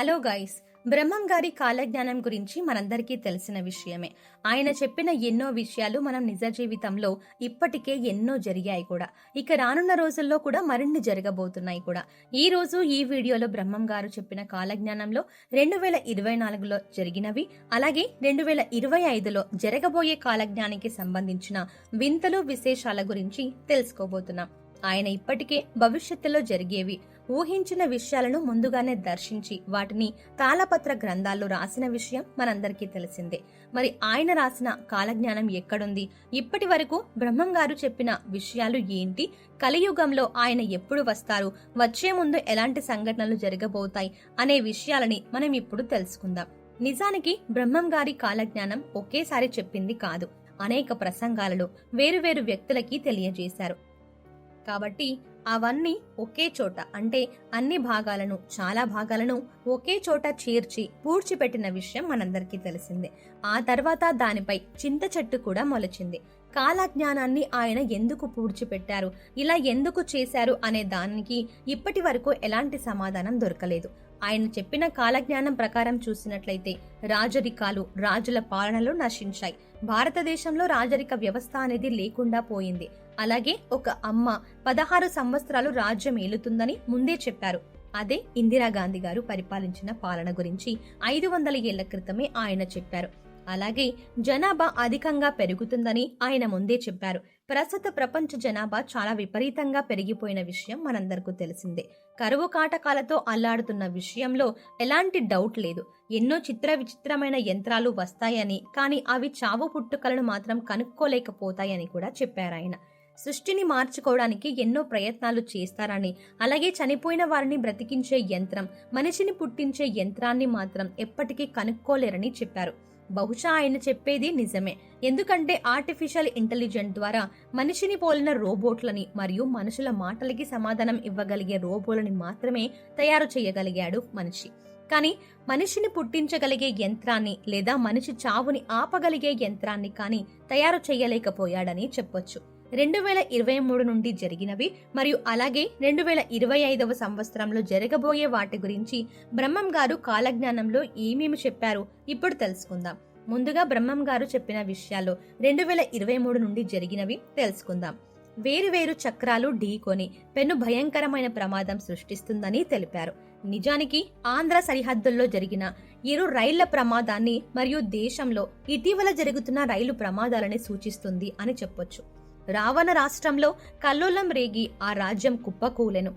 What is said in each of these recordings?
Hello guys బ్రహ్మం గారి కాలజ్ఞానం గురించి మనందరికీ తెలిసిన విషయమే. ఆయన చెప్పిన ఎన్నో విషయాలు మనం నిజ జీవితంలో ఇప్పటికే ఎన్నో జరిగాయి కూడా. ఇక రానున్న రోజుల్లో కూడా మరిన్ని జరగబోతున్నాయి కూడా. ఈ రోజు ఈ వీడియోలో బ్రహ్మం గారు చెప్పిన కాలజ్ఞానంలో రెండు వేల ఇరవై నాలుగులో జరిగినవి అలాగే రెండు వేల ఇరవై ఐదులో జరగబోయే కాలజ్ఞానికి సంబంధించిన వింతలు విశేషాల గురించి తెలుసుకోబోతున్నాం. ఆయన ఇప్పటికే భవిష్యత్తులో జరిగేవి. ఊహించిన విషయాలను ముందుగానే దర్శించి వాటిని తాళపత్ర గ్రంథాల్లో రాసిన విషయం మనందరికీ తెలిసిందే. మరి ఆయన రాసిన కాలజ్ఞానం ఎక్కడుంది? ఇప్పటి వరకు బ్రహ్మం గారు చెప్పిన విషయాలు ఏంటి? కలియుగంలో ఆయన ఎప్పుడు వస్తారు? వచ్చే ముందు ఎలాంటి సంఘటనలు జరగబోతాయి? అనే విషయాలని మనం ఇప్పుడు తెలుసుకుందాం. నిజానికి బ్రహ్మం గారి కాలజ్ఞానం ఒకేసారి చెప్పింది కాదు. అనేక ప్రసంగాలలో వేరువేరు వ్యక్తులకి తెలియజేశారు. కాబట్టి అవన్నీ ఒకే చోట అంటే అన్ని భాగాలను చాలా భాగాలను ఒకే చోట చేర్చి పూడ్చిపెట్టిన విషయం మనందరికీ తెలిసిందే. ఆ తర్వాత దానిపై చింత చెట్టు కూడా మొలచింది. కాలజ్ఞానాన్ని ఆయన ఎందుకు పూడ్చిపెట్టారు ఇలా ఎందుకు చేశారు అనే దానికి ఇప్పటి వరకు ఎలాంటి సమాధానం దొరకలేదు. ఆయన చెప్పిన కాలజ్ఞానం ప్రకారం చూసినట్లయితే రాజరికాలు రాజుల పాలనలు నశించాయి. భారతదేశంలో రాజరిక వ్యవస్థ అనేది లేకుండా పోయింది. అలాగే ఒక అమ్మ పదహారు సంవత్సరాలు రాజ్యం ఏలుతుందని ముందే చెప్పారు. అదే ఇందిరాగాంధీ గారు పరిపాలించిన పాలన గురించి ఐదు వందల ఏళ్ళ క్రితమే ఆయన చెప్పారు. అలాగే జనాభా అధికంగా పెరుగుతుందని ఆయన ముందే చెప్పారు. ప్రస్తుత ప్రపంచ జనాభా చాలా విపరీతంగా పెరిగిపోయిన విషయం మనందరికీ తెలిసిందే. కరువు కాటకాలతో అల్లాడుతున్న విషయంలో ఎలాంటి డౌట్ లేదు. ఎన్నో చిత్ర విచిత్రమైన యంత్రాలు వస్తాయని కానీ అవి చావు పుట్టుకలను మాత్రం కనుక్కోలేకపోతాయని కూడా చెప్పారాయన. సృష్టిని మార్చుకోవడానికి ఎన్నో ప్రయత్నాలు చేస్తారని అలాగే చనిపోయిన వారిని బ్రతికించే యంత్రం మనిషిని పుట్టించే యంత్రాన్ని మాత్రం ఎప్పటికీ కనుక్కోలేరని చెప్పారు. బహుశా ఆయన చెప్పేది నిజమే. ఎందుకంటే ఆర్టిఫిషియల్ ఇంటెలిజెంట్ ద్వారా మనిషిని పోలిన రోబోట్లని మరియు మనుషుల మాటలకి సమాధానం ఇవ్వగలిగే రోబోలని మాత్రమే తయారు చేయగలిగాడు మనిషి. కానీ మనిషిని పుట్టించగలిగే యంత్రాన్ని లేదా మనిషి చావుని ఆపగలిగే యంత్రాన్ని కానీ తయారు చేయలేకపోయాడని చెప్పొచ్చు. రెండు వేల ఇరవై మూడు నుండి జరిగినవి మరియు అలాగే రెండు వేల ఇరవై ఐదవ సంవత్సరంలో జరగబోయే వాటి గురించి బ్రహ్మం గారు కాలజ్ఞానంలో ఏమేమి చెప్పారు ఇప్పుడు తెలుసుకుందాం. ముందుగా బ్రహ్మం గారు చెప్పిన విషయాలు రెండు వేల ఇరవై మూడు నుండి జరిగినవి తెలుసుకుందాం. వేరువేరు చక్రాలు ఢీకొని పెను భయంకరమైన ప్రమాదం సృష్టిస్తుందని తెలిపారు. నిజానికి ఆంధ్ర సరిహద్దుల్లో జరిగిన ఇరు రైళ్ళ ప్రమాదాన్ని మరియు దేశంలో ఇటీవల జరుగుతున్న రైలు ప్రమాదాలని సూచిస్తుంది అని చెప్పొచ్చు. రావణ రాష్ట్రంలో కల్లోలం రేగి ఆ రాజ్యం కుప్పకూలెను.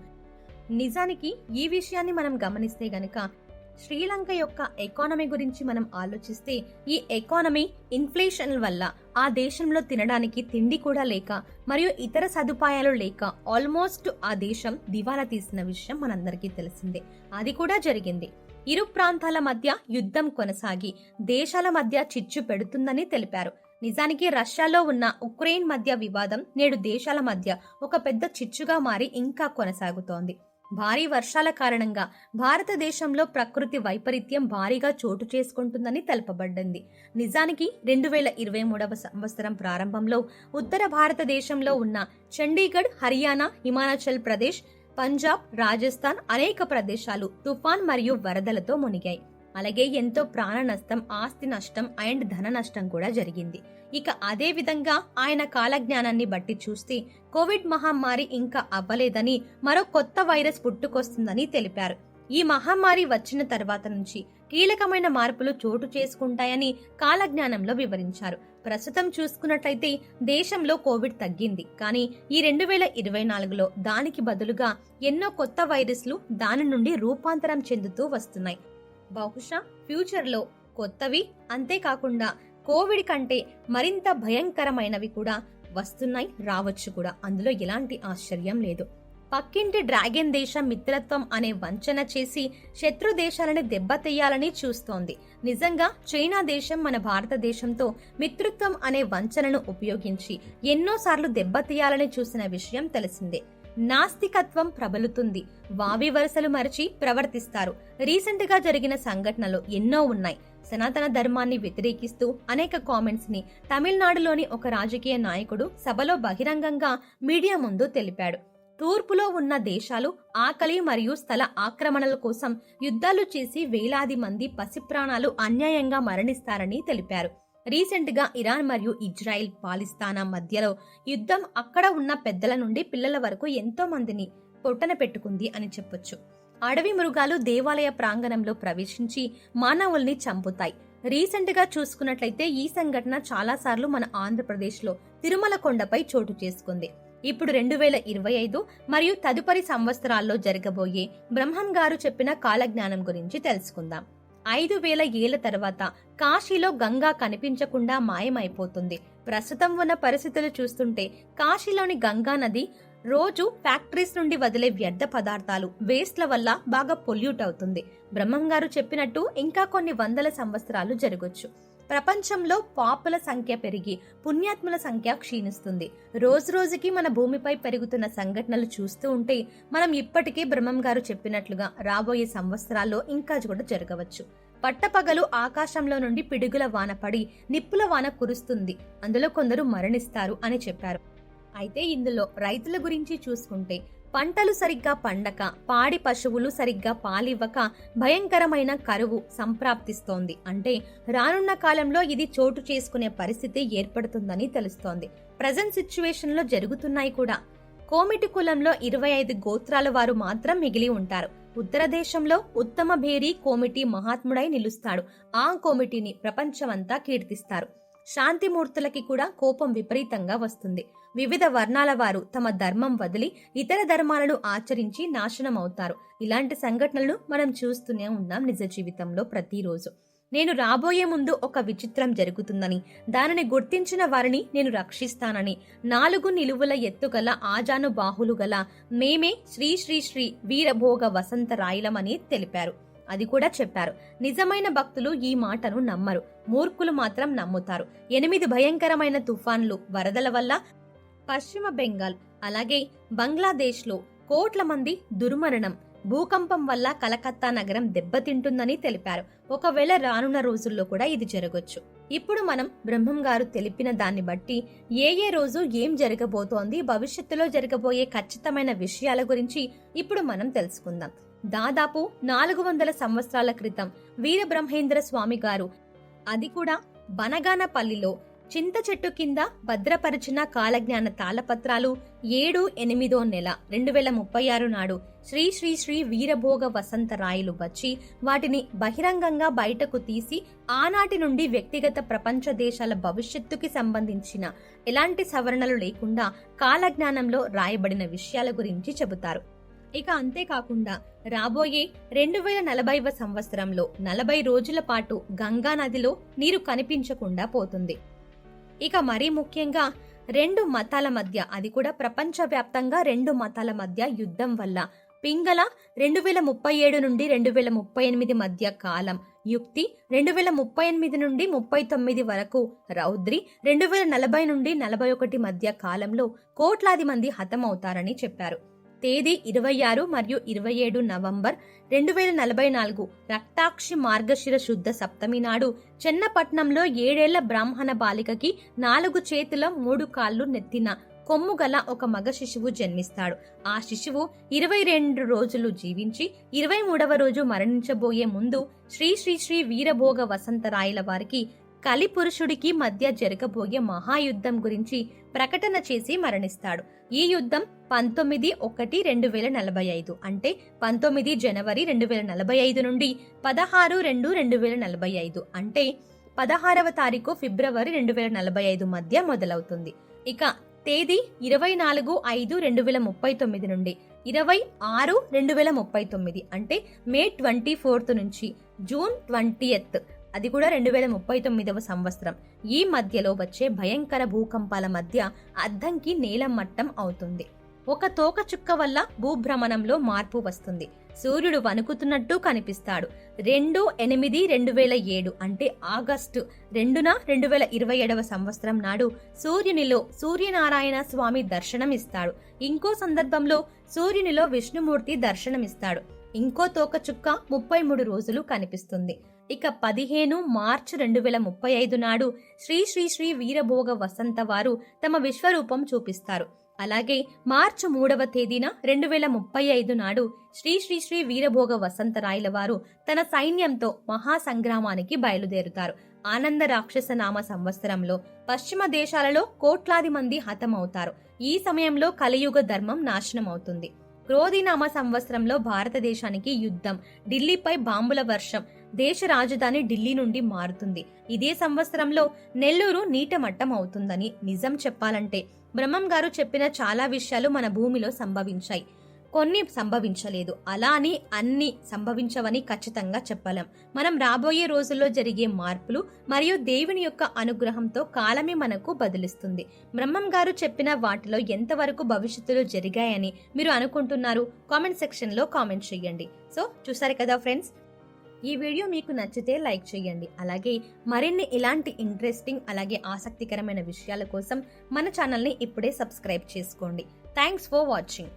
నిజానికి ఈ విషయాన్ని మనం గమనిస్తే గనక శ్రీలంక యొక్క ఎకానమీ గురించి మనం ఆలోచిస్తే ఈ ఎకానమీ ఇన్ఫ్లేషన్ వల్ల ఆ దేశంలో తినడానికి తిండి కూడా లేక మరియు ఇతర సదుపాయాలు లేక ఆల్మోస్ట్ ఆ దేశం దివాలా తీసిన విషయం మనందరికీ తెలిసిందే. అది కూడా జరిగింది. ఇరు ప్రాంతాల మధ్య యుద్ధం కొనసాగి దేశాల మధ్య చిచ్చు పెడుతుందని తెలిపారు. నిజానికి రష్యాలో ఉన్న ఉక్రెయిన్ మధ్య వివాదం నేడు దేశాల మధ్య ఒక పెద్ద చిచ్చుగా మారి ఇంకా కొనసాగుతోంది. భారీ వర్షాల కారణంగా భారతదేశంలో ప్రకృతి వైపరీత్యం భారీగా చోటు చేసుకుంటుందని తెలపబడింది. నిజానికి రెండు వేల ఇరవై మూడవ సంవత్సరం ప్రారంభంలో ఉత్తర భారతదేశంలో ఉన్న చండీగఢ్ హర్యానా హిమాచల్ ప్రదేశ్ పంజాబ్ రాజస్థాన్ అనేక ప్రదేశాలు తుఫాన్ మరియు వరదలతో మునిగాయి. అలాగే ఎంతో ప్రాణ నష్టం ఆస్తి నష్టం అండ్ ధన నష్టం కూడా జరిగింది. ఇక అదే విధంగా ఆయన కాలజ్ఞానాన్ని బట్టి చూస్తే కోవిడ్ మహమ్మారి ఇంకా అవ్వలేదని మరో కొత్త వైరస్ పుట్టుకొస్తుందని తెలిపారు. ఈ మహమ్మారి వచ్చిన తర్వాత నుంచి కీలకమైన మార్పులు చోటు చేసుకుంటాయని కాలజ్ఞానంలో వివరించారు. ప్రస్తుతం చూసుకున్నట్లయితే దేశంలో కోవిడ్ తగ్గింది. కానీ ఈ రెండు వేల ఇరవై నాలుగులో దానికి బదులుగా ఎన్నో కొత్త వైరస్లు దాని నుండి రూపాంతరం చెందుతూ వస్తున్నాయి. బహుశా ఫ్యూచర్లో కొత్తవి అంతేకాకుండా కోవిడ్ కంటే మరింత భయంకరమైనవి కూడా వస్తున్నాయి రావచ్చు కూడా. అందులో ఎలాంటి ఆశ్చర్యం లేదు. పక్కింటి డ్రాగన్ దేశం మిత్రత్వం అనే వంచన చేసి శత్రు దేశాలని దెబ్బతీయాలని చూస్తోంది. నిజంగా చైనా దేశం మన భారతదేశంతో మిత్రత్వం అనే వంచనను ఉపయోగించి ఎన్నోసార్లు దెబ్బతీయాలని చూసిన విషయం తెలిసిందే. నాస్తికత్వం ప్రబలుతుంది. వావి వరుసలు మరచి ప్రవర్తిస్తారు. రీసెంట్గా జరిగిన సంఘటనలు ఎన్నో ఉన్నాయి. సనాతన ధర్మాన్ని వ్యతిరేకిస్తూ అనేక కామెంట్స్ని తమిళనాడులోని ఒక రాజకీయ నాయకుడు సభలో బహిరంగంగా మీడియా ముందు తెలిపాడు. తూర్పులో ఉన్న దేశాలు ఆకలి మరియు స్థల ఆక్రమణల కోసం యుద్ధాలు చేసి వేలాది మంది పసిప్రాణాలు అన్యాయంగా మరణిస్తారని తెలిపారు. రీసెంట్గా ఇరాన్ మరియు ఇజ్రాయిల్ పాలిస్తానా మధ్యలో యుద్ధం అక్కడ ఉన్న పెద్దల నుండి పిల్లల వరకు ఎంతో మందిని పొట్టన పెట్టుకుంది అని చెప్పొచ్చు. అడవి మృగాలు దేవాలయ ప్రాంగణంలో ప్రవేశించి మానవుల్ని చంపుతాయి. రీసెంట్గా చూసుకున్నట్లయితే ఈ సంఘటన చాలాసార్లు మన ఆంధ్రప్రదేశ్లో తిరుమల కొండపై చోటు చేసుకుంది. ఇప్పుడు రెండు వేల ఇరవై ఐదు మరియు తదుపరి సంవత్సరాల్లో జరగబోయే బ్రహ్మం గారు చెప్పిన కాలజ్ఞానం గురించి తెలుసుకుందాం. ఐదు వేల ఏళ్ళ తర్వాత కాశీలో గంగా కనిపించకుండా మాయమైపోతుంది. ప్రస్తుతం ఉన్న పరిస్థితులు చూస్తుంటే కాశీలోని గంగా నది రోజు ఫ్యాక్టరీస్ నుండి వదిలే వ్యర్థ పదార్థాలు వేస్ట్ల వల్ల బాగా పొల్యూట్ అవుతుంది. బ్రహ్మం గారు చెప్పినట్టు ఇంకా కొన్ని వందల సంవత్సరాలు జరగొచ్చు. ప్రపంచంలో పాపుల సంఖ్య పెరిగి పుణ్యాత్ముల సంఖ్య క్షీణిస్తుంది. రోజు రోజుకి మన భూమిపై పెరుగుతున్న సంఘటనలు చూస్తూ ఉంటే మనం ఇప్పటికే బ్రహ్మం గారు చెప్పినట్లుగా రాబోయే సంవత్సరాల్లో ఇంకా కూడా జరగవచ్చు. పట్టపగలు ఆకాశంలో నుండి పిడుగుల వాన పడి నిప్పుల వాన కురుస్తుంది. అందులో కొందరు మరణిస్తారు అని చెప్పారు. అయితే ఇందులో రైతుల గురించి చూసుకుంటే పంటలు సరిగ్గా పండక పాడి పశువులు సరిగ్గా పాలివ్వక భయంకరమైన కరువు సంప్రాప్తిస్తోంది. అంటే రానున్న కాలంలో ఇది చోటు చేసుకునే పరిస్థితి ఏర్పడుతుందని తెలుస్తోంది. ప్రజెంట్ సిచ్యువేషన్లో జరుగుతున్నాయి కూడా. కోమిటి కులంలో ఇరవై ఐదు గోత్రాల వారు మాత్రం మిగిలి ఉంటారు. ఉత్తర దేశంలో ఉత్తమ భేరి కోమిటి మహాత్ముడై నిలుస్తాడు. ఆ కోమిటిని ప్రపంచమంతా కీర్తిస్తారు. శాంతిమూర్తులకి కూడా కోపం విపరీతంగా వస్తుంది. వివిధ వర్ణాల వారు తమ ధర్మం వదిలి ఇతర ధర్మాలను ఆచరించి నాశనం అవుతారు ఇలాంటి సంఘటనలు మనం చూస్తూనే ఉన్నాం నిజ జీవితంలో ప్రతిరోజు. నేను రాబోయే ముందు ఒక విచిత్రం జరుగుతుందని దానిని గుర్తించిన వారిని నేను రక్షిస్తానని నాలుగు నిలువుల ఎత్తుగల ఆజాను బాహులు గల మేమే శ్రీ శ్రీ శ్రీ వీరభోగ వసంత రాయలమని తెలిపారు. అది కూడా చెప్పారు. నిజమైన భక్తులు ఈ మాటను నమ్మరు. మూర్ఖులు మాత్రం నమ్ముతారు. ఎనిమిది భయంకరమైన తుఫాన్లు వరదల వల్ల పశ్చిమ బెంగాల్ అలాగే బంగ్లాదేశ్లో కోట్ల మంది దుర్మరణం భూకంపం వల్ల కలకత్తా నగరం దెబ్బతింటుందని తెలిపారు. ఒకవేళ రానున్న రోజుల్లో కూడా ఇది జరగొచ్చు. ఇప్పుడు మనం బ్రహ్మం గారు తెలిపిన దాన్ని బట్టి ఏ ఏ రోజు ఏం జరగబోతోంది భవిష్యత్తులో జరగబోయే ఖచ్చితమైన విషయాల గురించి ఇప్పుడు మనం తెలుసుకుందాం. దాదాపు నాలుగు వందల సంవత్సరాల క్రితం వీరబ్రహ్మేంద్ర స్వామి గారు. అది కూడా బనగానపల్లిలో. చింత చెట్టు కింద భద్రపరిచిన కాలజ్ఞాన తాళపత్రాలు ఏడు ఎనిమిదో నెల రెండు వేల ముప్పై ఆరు నాడు శ్రీ శ్రీ శ్రీ వీరభోగ వసంత రాయలు వచ్చి వాటిని బహిరంగంగా బయటకు తీసి ఆనాటి నుండి వ్యక్తిగత ప్రపంచ దేశాల భవిష్యత్తుకి సంబంధించిన ఎలాంటి సవరణలు లేకుండా కాలజ్ఞానంలో రాయబడిన విషయాల గురించి చెబుతారు. ఇక అంతేకాకుండా రాబోయే రెండు వేల నలభైవ సంవత్సరంలో నలభై రోజుల పాటు గంగా నదిలో నీరు కనిపించకుండా పోతుంది. ఇక మరీ ముఖ్యంగా రెండు మతాల మధ్య అది కూడా ప్రపంచవ్యాప్తంగా రెండు మతాల మధ్య యుద్ధం వల్ల పింగళ రెండు వేల ముప్పై ఏడు నుండి రెండు వేల ముప్పై ఎనిమిది మధ్య కాలం యుక్తి రెండు వేల ముప్పై ఎనిమిది నుండి ముప్పై తొమ్మిది వరకు రౌద్రి రెండు వేల నలభై నుండి నలభై ఒకటి మధ్య కాలంలో కోట్లాది మంది హతమవుతారని చెప్పారు. తేదీ ఇరవై ఆరు మరియు ఇరవై ఏడు నవంబర్ రెండు వేల నలభై నాలుగు రక్తాక్షి మార్గశిర శుద్ధ సప్తమి నాడు చెన్నపట్నంలో ఏడేళ్ళ బ్రాహ్మణ బాలికకి నాలుగు చేతుల మూడు కాళ్ళు నెత్తిన కొమ్ము గల ఒక మగ శిశువు జన్మిస్తాడు. ఆ శిశువు ఇరవై రెండు రోజులు జీవించి ఇరవై మూడవ రోజు మరణించబోయే ముందు శ్రీ శ్రీ శ్రీ వీరభోగ వసంతరాయల వారికి కలిపురుషుడికి మధ్య జరగబోయే మహాయుద్ధం గురించి ప్రకటన చేసి మరణిస్తాడు. ఈ యుద్ధం పంతొమ్మిది ఒకటి రెండు వేల నలభై ఐదు అంటే పంతొమ్మిది జనవరి రెండు వేల నలభై ఐదు నుండి పదహారు రెండు రెండు వేల నలభై ఐదు అంటే పదహారవ తారీఖు ఫిబ్రవరి రెండు వేల నలభై ఐదు మధ్య మొదలవుతుంది. ఇక తేదీ ఇరవై నాలుగు ఐదు రెండు వేల ముప్పై తొమ్మిది నుండి ఇరవై ఆరు రెండు వేల ముప్పై తొమ్మిది అంటే మే ట్వంటీ ఫోర్త్ నుంచి జూన్ ట్వంటీయత్ అది కూడా రెండు వేల ముప్పై తొమ్మిదవ సంవత్సరం. ఈ మధ్యలో వచ్చే భయంకర భూకంపాల మధ్య అద్దంకి నేల మట్టం అవుతుంది. ఒక తోక చుక్క వల్ల భూభ్రమణంలో మార్పు వస్తుంది. సూర్యుడు వణుకుతున్నట్టు కనిపిస్తాడు. రెండు ఎనిమిది రెండు వేల ఏడు అంటే ఆగస్టు రెండున రెండు వేల ఇరవై ఏడవ సంవత్సరం నాడు సూర్యునిలో సూర్యనారాయణ స్వామి దర్శనం ఇస్తాడు ఇంకో సందర్భంలో సూర్యునిలో విష్ణుమూర్తి దర్శనమిస్తాడు. ఇంకో తోక చుక్క ముప్పై మూడు రోజులు కనిపిస్తుంది. ఇక పదిహేను మార్చ్ రెండు వేల ముప్పై ఐదు నాడు శ్రీ శ్రీ శ్రీ వీరభోగ వసంత వారు తమ విశ్వరూపం చూపిస్తారు. అలాగే మార్చి మూడవ తేదీన రెండు వేల ముప్పై ఐదు నాడు శ్రీ శ్రీ శ్రీ వీరభోగ వసంతరాయల వారు తన సైన్యంతో మహాసంగ్రామానికి బయలుదేరుతారు. ఆనంద రాక్షస నామ సంవత్సరంలో పశ్చిమ దేశాలలో కోట్లాది మంది హతమవుతారు. ఈ సమయంలో కలియుగ ధర్మం నాశనం అవుతుంది క్రోధినామ సంవత్సరంలో భారతదేశానికి యుద్ధం ఢిల్లీపై బాంబుల వర్షం దేశ రాజధాని ఢిల్లీ నుండి మారుతుంది. ఇదే సంవత్సరంలో నెల్లూరు నీటమట్టం అవుతుందని నిజం చెప్పాలంటే బ్రహ్మం గారు చెప్పిన చాలా విషయాలు మన భూమిలో సంభవించాయి. కొన్ని సంభవించలేదు. అలా అని అన్ని సంభవించవని ఖచ్చితంగా చెప్పలేం. మనం రాబోయే రోజుల్లో జరిగే మార్పులు మరియు దేవుని యొక్క అనుగ్రహంతో కాలమే మనకు బదిలిస్తుంది. బ్రహ్మం గారు చెప్పిన వాటిలో ఎంతవరకు భవిష్యత్తులో జరిగాయని మీరు అనుకుంటున్నారు? కామెంట్ సెక్షన్లో కామెంట్ చేయండి. సో చూసారు కదా ఫ్రెండ్స్ ఈ వీడియో మీకు నచ్చితే లైక్ చేయండి. అలాగే మరిన్ని ఇలాంటి ఇంట్రెస్టింగ్ అలాగే ఆసక్తికరమైన విషయాల కోసం మన ఛానల్ని ఇప్పుడే సబ్స్క్రైబ్ చేసుకోండి. Thanks for watching